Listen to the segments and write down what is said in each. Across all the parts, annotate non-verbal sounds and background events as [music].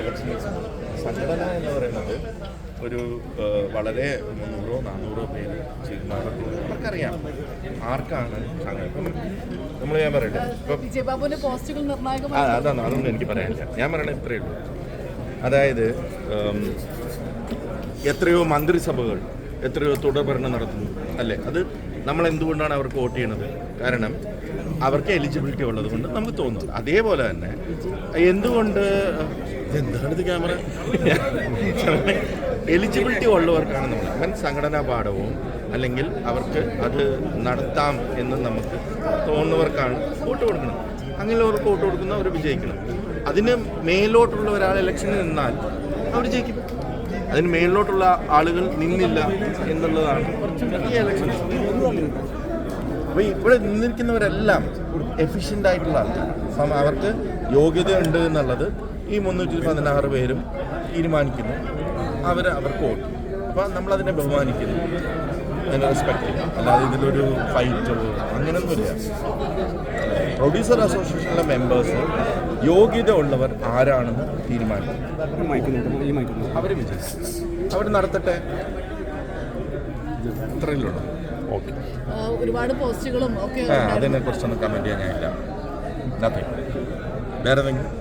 Elections സംഘടന എന്ന് പറയുന്നത് ഒരു വളരെ മുന്നൂറോ നാനൂറോ പേര് തീരുമാനത്തിൽ നമുക്കറിയാം. ആർക്കാണ് നമ്മൾ ഞാൻ പറയട്ടെ. ഇപ്പം അതാണ് അതൊന്നും എനിക്ക് പറയാനില്ല. ഞാൻ പറയണത് ഇത്രയേ ഉള്ളൂ. അതായത് എത്രയോ മന്ത്രിസഭകൾ എത്രയോ തുടർഭരണം നടത്തുന്നു അല്ലേ? അത് നമ്മൾ എന്തുകൊണ്ടാണ് അവർക്ക് വോട്ട് ചെയ്യണത്? കാരണം അവർക്ക് എലിജിബിലിറ്റി ഉള്ളത് കൊണ്ട് നമുക്ക് തോന്നുന്നു അതേപോലെ തന്നെ എന്തുകൊണ്ട് എന്താണ് ക്യാമറ എലിജിബിലിറ്റി [laughs] ഉള്ളവർക്കാണ് നമ്മൾ അവൻ സംഘടനാ പാഠവും അല്ലെങ്കിൽ അവർക്ക് അത് നടത്താം എന്ന് നമുക്ക് തോന്നുന്നവർക്കാണ് വോട്ട് കൊടുക്കണം അങ്ങനെയുള്ളവർക്ക് വോട്ട് കൊടുക്കുന്ന അവർ വിജയിക്കണം. അതിന് മേലോട്ടുള്ള ഒരാൾ ഇലക്ഷനിൽ നിന്നാൽ അവർ ജയിക്കും. അതിന് മേളിലോട്ടുള്ള ആളുകൾ നിന്നില്ല എന്നുള്ളതാണ് ഈ ഇലക്ഷൻ അപ്പോൾ ഇവിടെ നിന്നിരിക്കുന്നവരെല്ലാം എഫിഷ്യന്റ് ആയിട്ടുള്ള ആൾക്കാർ അവർക്ക് യോഗ്യത ഉണ്ട് എന്നുള്ളത് ഈ മുന്നൂറ്റി പതിനാറ് പേരും തീരുമാനിക്കുന്നു. അവർ അവർക്ക് വോട്ട്. അപ്പോൾ നമ്മളതിനെ ബഹുമാനിക്കുന്നു. അതിനെ റെസ്പെക്ട് ചെയ്യും. അല്ലാതെ ഇതിലൊരു ഫൈറ്റോ അങ്ങനെയൊന്നുമില്ല പ്രൊഡ്യൂസർ അസോസിയേഷനിലെ മെമ്പേഴ്സ് യോഗ്യത ഉള്ളവർ ആരാണെന്ന് തീരുമാനിക്കും. അവർ വിജയിക്കും. അവർ നടത്തട്ടെ? ഓക്കെ. ഒരുപാട് പോസ്റ്റുകളും ഒക്കെ അതിനെ കുറിച്ചൊന്നും കമന്റ് ചെയ്യാൻ ഞാനില്ല. നത്തിങ് വേറെ എന്തെങ്കിലും?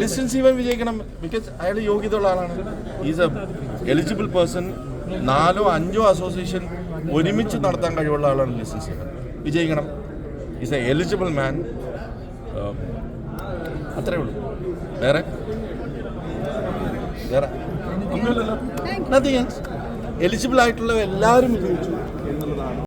ലിസ്റ്റൻ സീവൻ വിജയിക്കണം. ബിക്കോസ് അയാൾ യോഗ്യതയുള്ള ആളാണ്. ഈസ് എ എലിജിബിൾ പേഴ്സൺ നാലോ അഞ്ചോ അസോസിയേഷൻ ഒരുമിച്ച് നടത്താൻ കഴിവുള്ള ആളാണ് ലിസ്റ്റൻ സീവൻ വിജയിക്കണം. ഈസ് എ എലിജിബിൾ മാൻ അത്രേ ഉള്ളൂ. വേറെ? വേറെ? നത്തിങ് നത്തിങ് എലിജിബിൾ ആയിട്ടുള്ള എല്ലാവരും വിജയിച്ചു